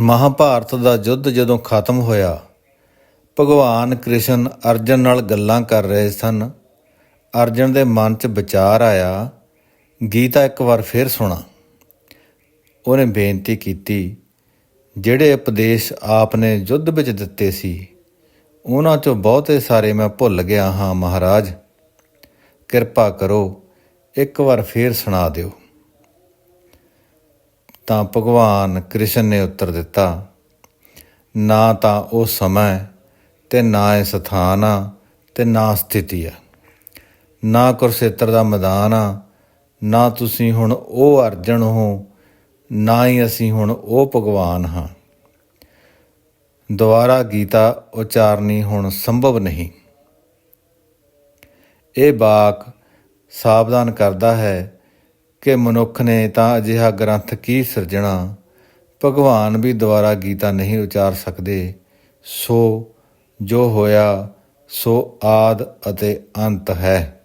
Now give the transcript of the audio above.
ਮਹਾਭਾਰਤ ਦਾ ਯੁੱਧ ਜਦੋਂ ਖਤਮ ਹੋਇਆ, ਭਗਵਾਨ ਕ੍ਰਿਸ਼ਨ ਅਰਜਨ ਨਾਲ ਗੱਲਾਂ ਕਰ ਰਹੇ ਸਨ। ਅਰਜਨ ਦੇ ਮਨ 'ਚ ਵਿਚਾਰ ਆਇਆ, ਗੀਤਾ ਇੱਕ ਵਾਰ ਫਿਰ ਸੁਣਾ। ਉਹਨੇ ਬੇਨਤੀ ਕੀਤੀ, ਜਿਹੜੇ ਉਪਦੇਸ਼ ਆਪ ਨੇ ਯੁੱਧ ਵਿੱਚ ਦਿੱਤੇ ਸੀ, ਉਹਨਾਂ 'ਚੋਂ ਬਹੁਤੇ ਸਾਰੇ ਮੈਂ ਭੁੱਲ ਗਿਆ ਹਾਂ ਮਹਾਰਾਜ। ਕਿਰਪਾ ਕਰੋ, ਇੱਕ ਵਾਰ ਫੇਰ ਸੁਣਾ ਦਿਓ। ਤਾਂ ਭਗਵਾਨ ਕ੍ਰਿਸ਼ਨ ਨੇ ਉੱਤਰ ਦਿੱਤਾ, ਨਾ ਤਾਂ ਉਹ ਸਮਾਂ ਤੇ ਨਾ ਇਹ ਸਥਾਨ ਆ ਤੇ ਨਾ ਸਥਿਤੀ ਆ। ਨਾ ਕੁਰਸੇਤਰ ਦਾ ਮੈਦਾਨ ਆ, ਨਾ ਤੁਸੀਂ ਹੁਣ ਉਹ ਅਰਜਨ ਹੋ, ਨਾ ਹੀ ਅਸੀਂ ਹੁਣ ਉਹ ਭਗਵਾਨ ਹਾਂ। ਦੁਬਾਰਾ ਗੀਤਾ ਉਚਾਰਨੀ ਹੁਣ ਸੰਭਵ ਨਹੀਂ। ਇਹ ਬਾਕ ਸਾਵਧਾਨ ਕਰਦਾ ਹੈ ਕਿ ਮਨੁੱਖ ਨੇ ਤਾਂ ਅਜਿਹਾ ਗ੍ਰੰਥ ਕੀ ਸਿਰਜਣਾ? ਭਗਵਾਨ ਵੀ ਦੁਆਰਾ ਗੀਤਾ ਨਹੀਂ ਉਚਾਰ ਸਕਦੇ। ਸੋ ਜੋ ਹੋਇਆ, ਸੋ ਆਦ ਅਤੇ ਅੰਤ ਹੈ।